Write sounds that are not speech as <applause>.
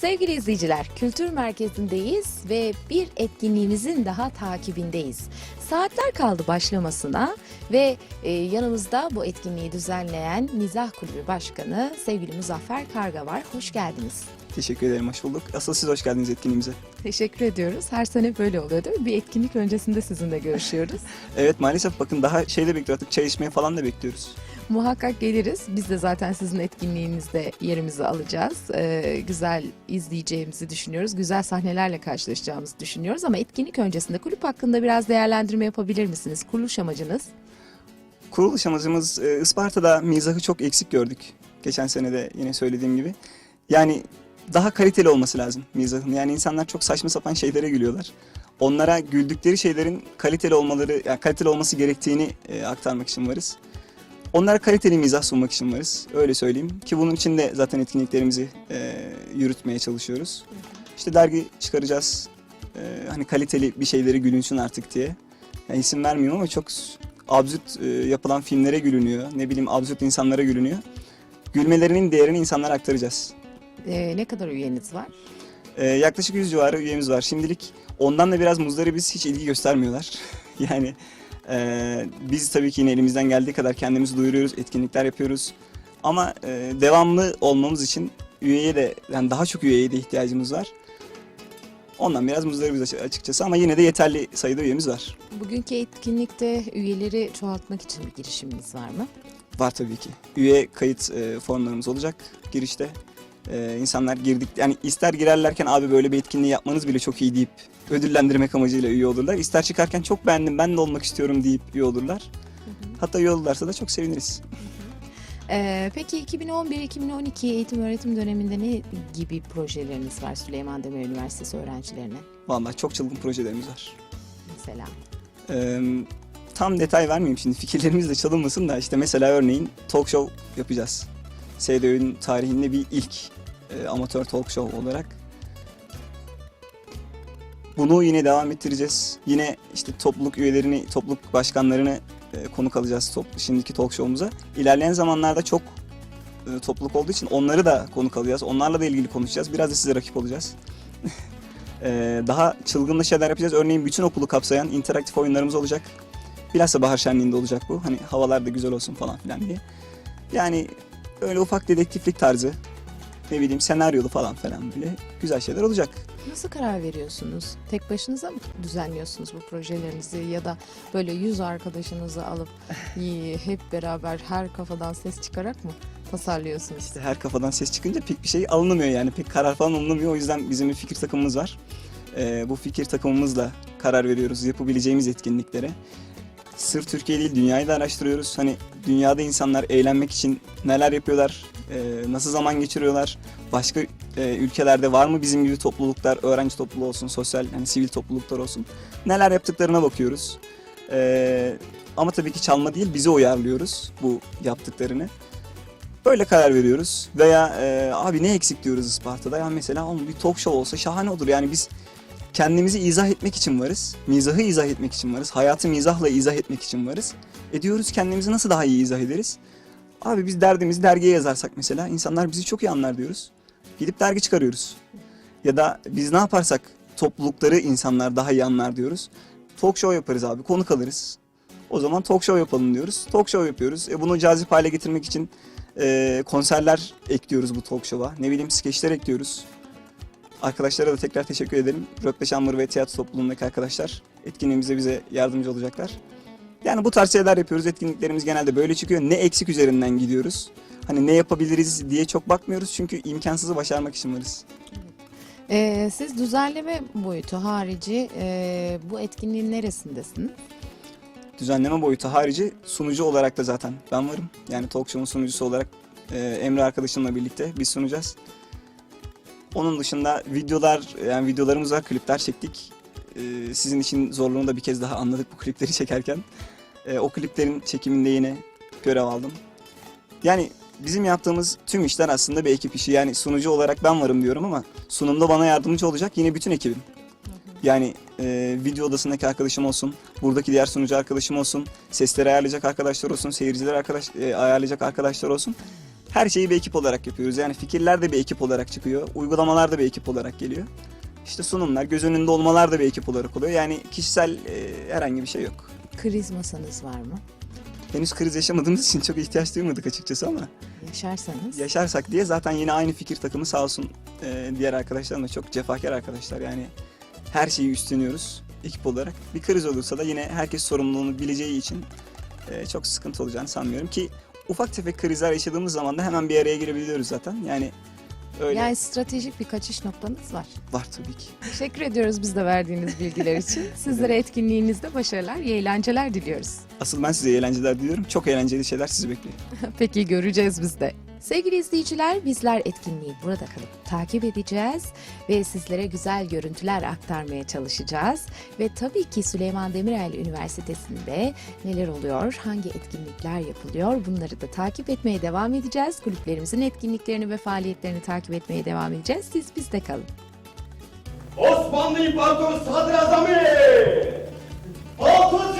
Sevgili izleyiciler, Kültür Merkezi'ndeyiz ve bir etkinliğimizin daha takibindeyiz. Saatler kaldı başlamasına ve e, yanımızda bu etkinliği düzenleyen Mizah Kulübü Başkanı sevgili Muzaffer Karga var. Hoş geldiniz. Teşekkür ederim, hoş bulduk. Asıl siz hoş geldiniz etkinliğimize. Teşekkür ediyoruz. Her sene böyle oluyor değil mi? Bir etkinlik öncesinde sizinle görüşüyoruz. <laughs> Evet maalesef bakın daha şeyde bekliyoruz artık çay içmeye falan da bekliyoruz. Muhakkak geliriz. Biz de zaten sizin etkinliğinizde yerimizi alacağız. Ee, güzel izleyeceğimizi düşünüyoruz. Güzel sahnelerle karşılaşacağımızı düşünüyoruz. Ama etkinlik öncesinde kulüp hakkında biraz değerlendirme yapabilir misiniz? Kuruluş amacınız? Kuruluş amacımız e, Isparta'da mizahı çok eksik gördük. Geçen sene de yine söylediğim gibi. Yani daha kaliteli olması lazım mizahın. Yani insanlar çok saçma sapan şeylere gülüyorlar. Onlara güldükleri şeylerin kaliteli olmaları, yani kaliteli olması gerektiğini e, aktarmak için varız. Onlara kaliteli mizah sunmak için varız. Öyle söyleyeyim. Ki bunun için de zaten etkinliklerimizi e, yürütmeye çalışıyoruz. İşte dergi çıkaracağız. E, hani kaliteli bir şeyleri gülünsün artık diye. Yani isim vermiyorum ama çok absürt e, yapılan filmlere gülünüyor. Ne bileyim absürt insanlara gülünüyor. Gülmelerinin değerini insanlara aktaracağız. Ee, ne kadar üyeniz var? Ee, yaklaşık 100 civarı üyemiz var. Şimdilik ondan da biraz muzdaribiz. Hiç ilgi göstermiyorlar. <laughs> yani e, biz tabii ki yine elimizden geldiği kadar kendimizi duyuruyoruz, etkinlikler yapıyoruz. Ama e, devamlı olmamız için üyeye de, yani daha çok üyeye de ihtiyacımız var. Ondan biraz muzdaribiz açı- açıkçası ama yine de yeterli sayıda üyemiz var. Bugünkü etkinlikte üyeleri çoğaltmak için bir girişiminiz var mı? Var tabii ki. Üye kayıt e, formlarımız olacak girişte. E, insanlar girdik yani ister girerlerken abi böyle bir etkinliği yapmanız bile çok iyi deyip ödüllendirmek amacıyla üye olurlar. İster çıkarken çok beğendim ben de olmak istiyorum deyip üye olurlar. Hatta üye olurlarsa da çok seviniriz. Ee, peki 2011-2012 eğitim öğretim döneminde ne gibi projeleriniz var Süleyman Demirel Üniversitesi öğrencilerine Vallahi çok çılgın projelerimiz var. mesela? E, tam detay vermeyeyim şimdi fikirlerimiz de çalınmasın da işte mesela örneğin talk show yapacağız. SDÖ'nün tarihinde bir ilk e, amatör talk show olarak. Bunu yine devam ettireceğiz. Yine işte topluluk üyelerini, topluluk başkanlarını e, konuk alacağız top, şimdiki talk show'umuza. İlerleyen zamanlarda çok e, topluluk olduğu için onları da konuk alacağız. Onlarla da ilgili konuşacağız. Biraz da size rakip olacağız. <laughs> E, daha çılgınlı şeyler yapacağız. Örneğin bütün okulu kapsayan interaktif oyunlarımız olacak. Bilhassa bahar şenliğinde olacak bu. Hani havalar da güzel olsun falan filan diye. Yani öyle ufak dedektiflik tarzı. Ne bileyim senaryolu falan falan böyle güzel şeyler olacak. Nasıl karar veriyorsunuz? Tek başınıza mı düzenliyorsunuz bu projelerinizi ya da böyle yüz arkadaşınızı alıp <laughs> iyi, hep beraber her kafadan ses çıkarak mı tasarlıyorsunuz? İşte her kafadan ses çıkınca pek bir şey alınamıyor yani. Pek karar falan alınamıyor. O yüzden bizim bir fikir takımımız var. Ee, bu fikir takımımızla karar veriyoruz yapabileceğimiz etkinliklere. Sırf Türkiye değil dünyayı da araştırıyoruz. Hani dünyada insanlar eğlenmek için neler yapıyorlar, e, nasıl zaman geçiriyorlar, başka e, ülkelerde var mı bizim gibi topluluklar, öğrenci topluluğu olsun, sosyal yani sivil topluluklar olsun. Neler yaptıklarına bakıyoruz. Ee, ama tabii ki çalma değil bize uyarlıyoruz bu yaptıklarını. Böyle karar veriyoruz. Veya e, abi ne eksik diyoruz Isparta'da. Ya mesela bir talk show olsa şahane olur. Yani biz kendimizi izah etmek için varız. Mizahı izah etmek için varız. Hayatı mizahla izah etmek için varız. E diyoruz kendimizi nasıl daha iyi izah ederiz? Abi biz derdimizi dergiye yazarsak mesela insanlar bizi çok iyi anlar diyoruz. Gidip dergi çıkarıyoruz. Ya da biz ne yaparsak toplulukları insanlar daha iyi anlar diyoruz. Talk show yaparız abi konuk alırız. O zaman talk show yapalım diyoruz. Talk show yapıyoruz. E bunu cazip hale getirmek için e, konserler ekliyoruz bu talk show'a. Ne bileyim skeçler ekliyoruz. Arkadaşlara da tekrar teşekkür ederim. Röpleşamur ve tiyatro topluluğundaki arkadaşlar etkinliğimizde bize yardımcı olacaklar. Yani bu tarz şeyler yapıyoruz. Etkinliklerimiz genelde böyle çıkıyor. Ne eksik üzerinden gidiyoruz. Hani ne yapabiliriz diye çok bakmıyoruz. Çünkü imkansızı başarmak için varız. Ee, siz düzenleme boyutu harici e, bu etkinliğin neresindesiniz? düzenleme boyutu harici sunucu olarak da zaten ben varım. Yani talk show'un sunucusu olarak e, Emre arkadaşımla birlikte biz sunacağız. Onun dışında videolar, yani videolarımız var, klipler çektik. E, sizin için zorluğunu da bir kez daha anladık bu klipleri çekerken. E, o kliplerin çekiminde yine görev aldım. Yani bizim yaptığımız tüm işler aslında bir ekip işi. Yani sunucu olarak ben varım diyorum ama sunumda bana yardımcı olacak yine bütün ekibim. Yani e, video odasındaki arkadaşım olsun, buradaki diğer sunucu arkadaşım olsun, sesleri ayarlayacak arkadaşlar olsun, seyircileri arkadaş, e, ayarlayacak arkadaşlar olsun. Her şeyi bir ekip olarak yapıyoruz. Yani fikirler de bir ekip olarak çıkıyor. Uygulamalar da bir ekip olarak geliyor. İşte sunumlar, göz önünde olmalar da bir ekip olarak oluyor. Yani kişisel e, herhangi bir şey yok. Kriz masanız var mı? Henüz kriz yaşamadığımız için çok ihtiyaç duymadık açıkçası ama Yaşarsanız. yaşarsak diye zaten yine aynı fikir takımı sağ olsun e, diğer arkadaşlarım da çok cefakar arkadaşlar. Yani her şeyi üstleniyoruz ekip olarak. Bir kriz olursa da yine herkes sorumluluğunu bileceği için e, çok sıkıntı olacağını sanmıyorum ki ufak tefek krizler yaşadığımız zaman da hemen bir araya girebiliyoruz zaten. Yani öyle Yani stratejik bir kaçış noktanız var. var tabii ki. Teşekkür ediyoruz biz de verdiğiniz bilgiler için. <laughs> Sizlere etkinliğinizde başarılar, iyi eğlenceler diliyoruz. Asıl ben size eğlenceler diliyorum. Çok eğlenceli şeyler sizi bekliyor. <laughs> Peki göreceğiz biz de. Sevgili izleyiciler bizler etkinliği burada kalıp takip edeceğiz ve sizlere güzel görüntüler aktarmaya çalışacağız. Ve tabii ki Süleyman Demirel Üniversitesi'nde neler oluyor, hangi etkinlikler yapılıyor bunları da takip etmeye devam edeceğiz. Kulüplerimizin etkinliklerini ve faaliyetlerini takip etmeye devam edeceğiz. Siz bizde kalın. Osmanlı İmparatoru Sadrazamı Altın